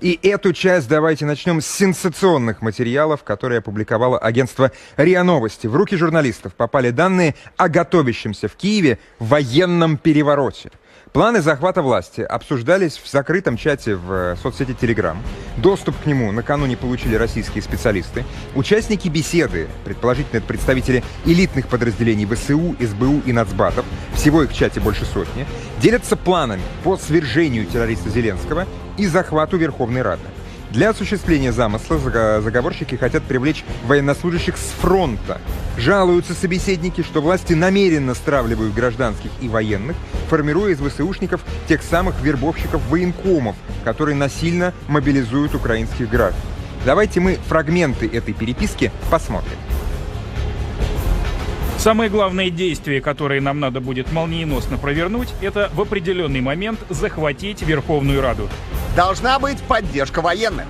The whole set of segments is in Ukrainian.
И эту часть давайте начнем с сенсационных материалов, которые опубликовало агентство РИА Новости. В руки журналистов попали данные о готовящемся в Киеве военном перевороте. Планы захвата власти обсуждались в закрытом чате в э, соцсети Telegram. Доступ к нему накануне получили российские специалисты. Участники беседы, предположительно это представители элитных подразделений ВСУ, СБУ и нацбатов, всего их в чате больше сотни, делятся планами по свержению террориста Зеленского и захвату Верховной Рады. Для осуществления замысла заговорщики хотят привлечь военнослужащих с фронта. Жалуются собеседники, что власти намеренно стравливают гражданских и военных, формируя из ВСУшников тех самых вербовщиков-военкомов, которые насильно мобилизуют украинских граждан. Давайте мы фрагменты этой переписки посмотрим. Самое главное действие, которое нам надо будет молниеносно провернуть, это в определенный момент захватить Верховную Раду. Должна быть поддержка военных.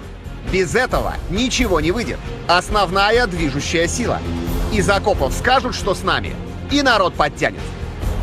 Без этого ничего не выйдет. Основная движущая сила. Из окопов скажут, что с нами. И народ подтянет.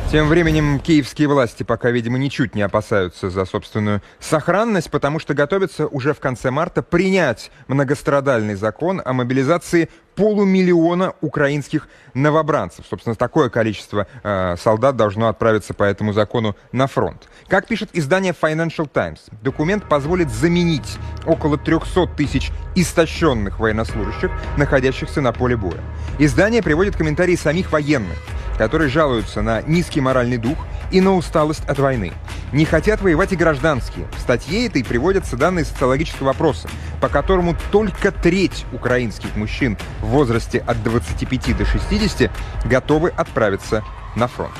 Тем временем киевские власти пока, видимо, ничуть не опасаются за собственную сохранность, потому что готовятся уже в конце марта принять многострадальный закон о мобилизации полумиллиона украинских новобранцев. Собственно, такое количество э, солдат должно отправиться по этому закону на фронт. Как пишет издание Financial Times, документ позволит заменить около 300 тысяч истощенных военнослужащих, находящихся на поле боя. Издание приводит комментарии самих военных которые жалуются на низкий моральный дух и на усталость от войны. Не хотят воевать и гражданские. В статье этой приводятся данные социологического опроса, по которому только треть украинских мужчин в возрасте от 25 до 60 готовы отправиться на фронт.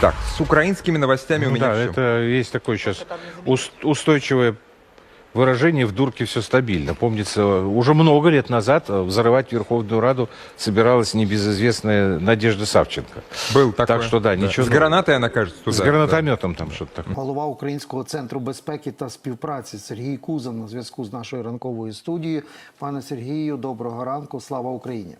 Так, с украинскими новостями у Ну меня да, всё. это есть такое сейчас ус- устойчивое выражение «в дурке все стабильно». Помнится, уже много лет назад э, взрывать Верховную Раду собиралась небезызвестная Надежда Савченко. Был такое. Так что да, ничего С нового. гранатой она, кажется, туда. С гранатометом там что-то такое. Голова Українського центру безпеки та співпраці Сергій Кузан на зв'язку з нашою ранковою студією. Пане Сергію, доброго ранку. Слава Україні!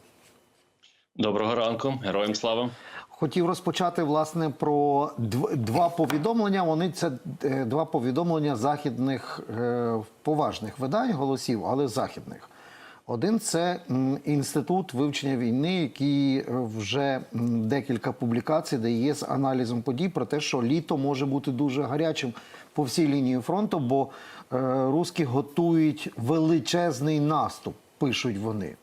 Доброго ранку, героям слава. Хотів розпочати власне про два повідомлення. Вони це е, два повідомлення західних е, поважних видань голосів, але західних. Один це інститут вивчення війни, який е, вже декілька публікацій дає з аналізом подій про те, що літо може бути дуже гарячим по всій лінії фронту, бо русські готують величезний наступ, пишуть вони.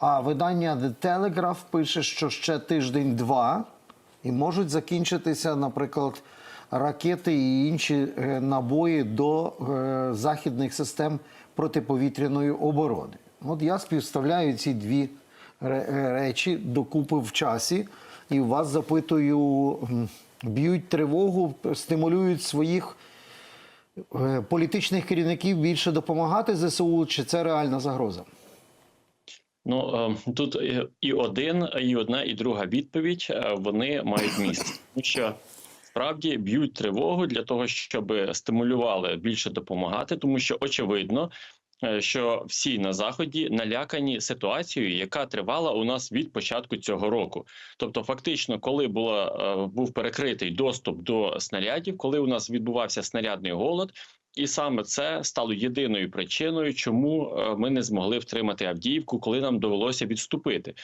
А видання The Telegraph пише, що ще тиждень-два і можуть закінчитися, наприклад, ракети і інші е, набої до е, західних систем протиповітряної оборони. От я співставляю ці дві е, речі докупи в часі, і вас запитую: б'ють тривогу, стимулюють своїх політичних керівників більше допомагати ЗСУ, чи це реальна загроза? Ну е, тут і- і один, і одна, і друга відповідь е, вони мають місце, тому що справді б'ють тривогу для того, щоб стимулювали більше допомагати, тому що очевидно. е, Що всі на заході налякані ситуацією, яка тривала у нас від початку цього року. Тобто, фактично, коли була е, був перекритий доступ до снарядів, коли у нас відбувався снарядний голод, І саме це стало єдиною причиною, чому е, ми не змогли втримати Авдіївку, коли нам довелося відступити.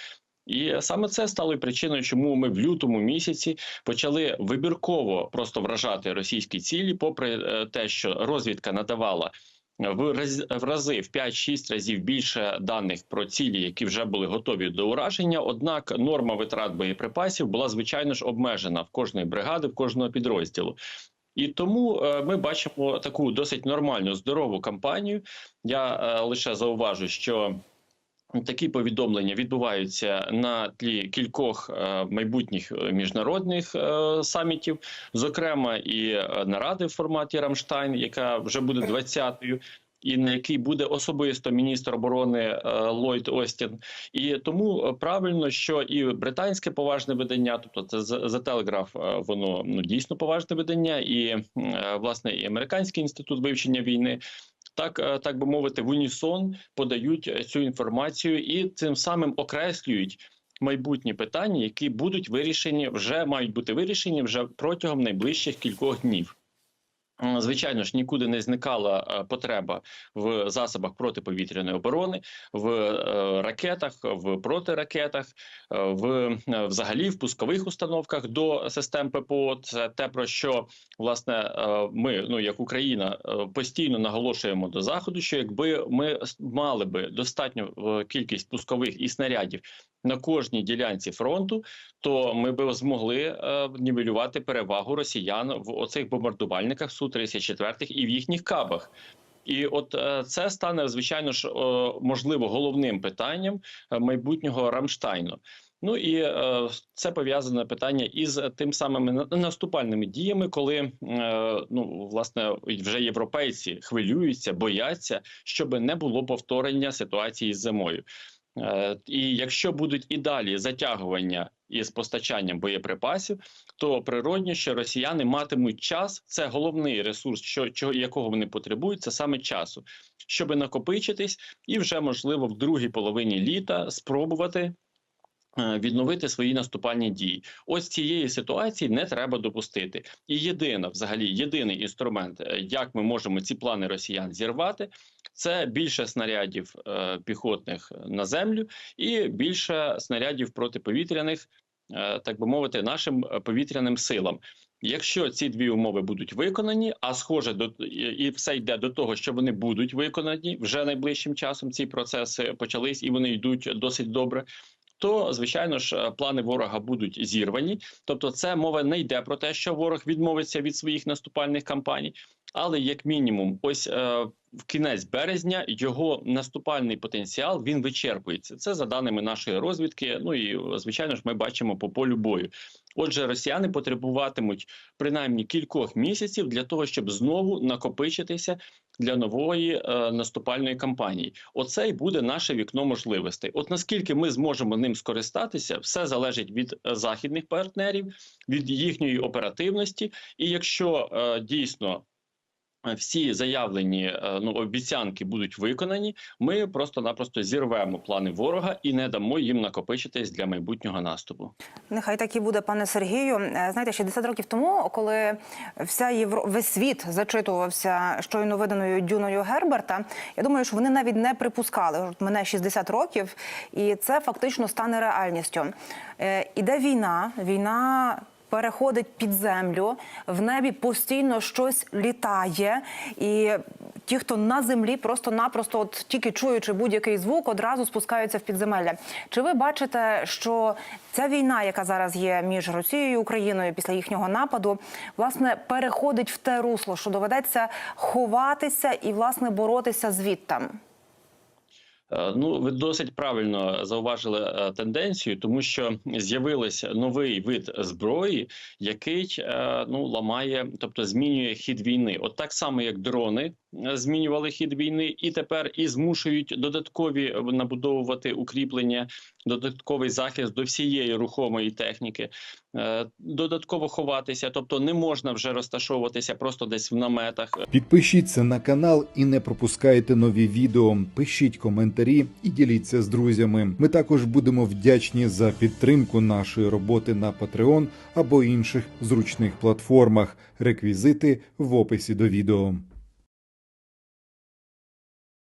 І саме це стало і причиною, чому ми в лютому місяці почали вибірково просто вражати російські цілі, попри е, те, що розвідка надавала раз в рази в 5-6 разів більше даних про цілі, які вже були готові до ураження. Однак норма витрат боєприпасів була звичайно ж обмежена в кожної бригади, в кожного підрозділу. І тому е, ми бачимо таку досить нормальну здорову кампанію. Я е, лише зауважу, що такі повідомлення відбуваються на тлі кількох е, майбутніх міжнародних самітів, зокрема і наради в форматі Рамштайн, яка вже буде 20-ю. І на який буде особисто міністр оборони е, Ллойд Остін, і тому е, правильно, що і британське поважне видання, тобто це Telegraph, е, воно ну дійсно поважне видання, і е, власне і американський інститут вивчення війни так, так би мовити, в унісон подають цю інформацію і цим самим окреслюють майбутні питання, які будуть вирішені вже мають бути вирішені вже протягом найближчих кількох днів. Звичайно ж, нікуди не зникала е, потреба в засобах протиповітряної оборони, в е, ракетах, в протиракетах, е, в взагалі в пускових установках до систем ППО. Це те про що власне ми, ну як Україна, постійно наголошуємо до заходу, що якби ми мали би достатню кількість пускових і снарядів на кожній ділянці фронту, то ми б змогли е, нівелювати перевагу росіян в оцих бомбардувальниках су 34 і в їхніх кабах. І от е, це стане звичайно ж е, можливо головним питанням е, майбутнього Рамштайну. Ну і це пов'язане питання із тим самими на- наступальними діями, коли ну власне вже європейці хвилюються, бояться, щоб не було повторення ситуації з зимою. Е, І якщо будуть і далі затягування із постачанням боєприпасів, то природньо, що росіяни матимуть час. Це головний ресурс, що чого якого вони потребують, це саме часу, щоб накопичитись, і вже можливо в другій половині літа спробувати. Е, Відновити свої наступальні дії, ось цієї ситуації не треба допустити. І єдина, взагалі, єдиний інструмент, е, як ми можемо ці плани росіян зірвати, це більше снарядів е, піхотних на землю і більше снарядів протиповітряних, е, так би мовити, нашим е, повітряним силам. Якщо ці дві умови будуть виконані, а схоже до і і все йде до того, що вони будуть виконані вже найближчим часом. Ці процеси почались і вони йдуть досить добре. То звичайно ж е, плани ворога будуть зірвані. Тобто, це мова не йде про те, що ворог відмовиться від своїх наступальних кампаній, але як мінімум, ось е, в кінець березня його наступальний потенціал він вичерпується. Це за даними нашої розвідки. Ну і звичайно ж, ми бачимо по полю бою. Отже, росіяни потребуватимуть принаймні кількох місяців для того, щоб знову накопичитися для нової е, наступальної кампанії. Оце й буде наше вікно можливостей. От наскільки ми зможемо ним скористатися, все залежить від е, західних партнерів, від їхньої оперативності. І якщо е, дійсно всі заявлені е, ну обіцянки будуть виконані, ми просто-напросто зірвемо плани ворога і не дамо їм накопичитись для майбутнього наступу. Нехай так і буде, пане Сергію. Е, Знаєте, 60 років тому, коли вся Євро... весь світ зачитувався щойно виданою Дюною Герберта, я думаю, що вони навіть не припускали. Мене 60 років, і це фактично стане реальністю. Е, Іде війна, війна. Переходить під землю, в небі постійно щось літає, і ті, хто на землі, просто-напросто, от тільки чуючи будь-який звук, одразу спускаються в підземелля. Чи ви бачите, що ця війна, яка зараз є між Росією і Україною після їхнього нападу, власне переходить в те русло, що доведеться ховатися і власне боротися звідтам? Е, Ну, ви досить правильно зауважили е, тенденцію, тому що з'явився новий вид зброї, який е, ну ламає, тобто змінює хід війни. От так само, як дрони е, змінювали хід війни, і тепер і змушують додаткові набудовувати укріплення, додатковий захист до всієї рухомої техніки, е, додатково ховатися, тобто не можна вже розташовуватися просто десь в наметах. Підпишіться на канал і не пропускайте нові відео. Пишіть коментарі і діліться з друзями. Ми також будемо вдячні за підтримку нашої роботи на Patreon або інших зручних платформах. Реквізити в описі до відео.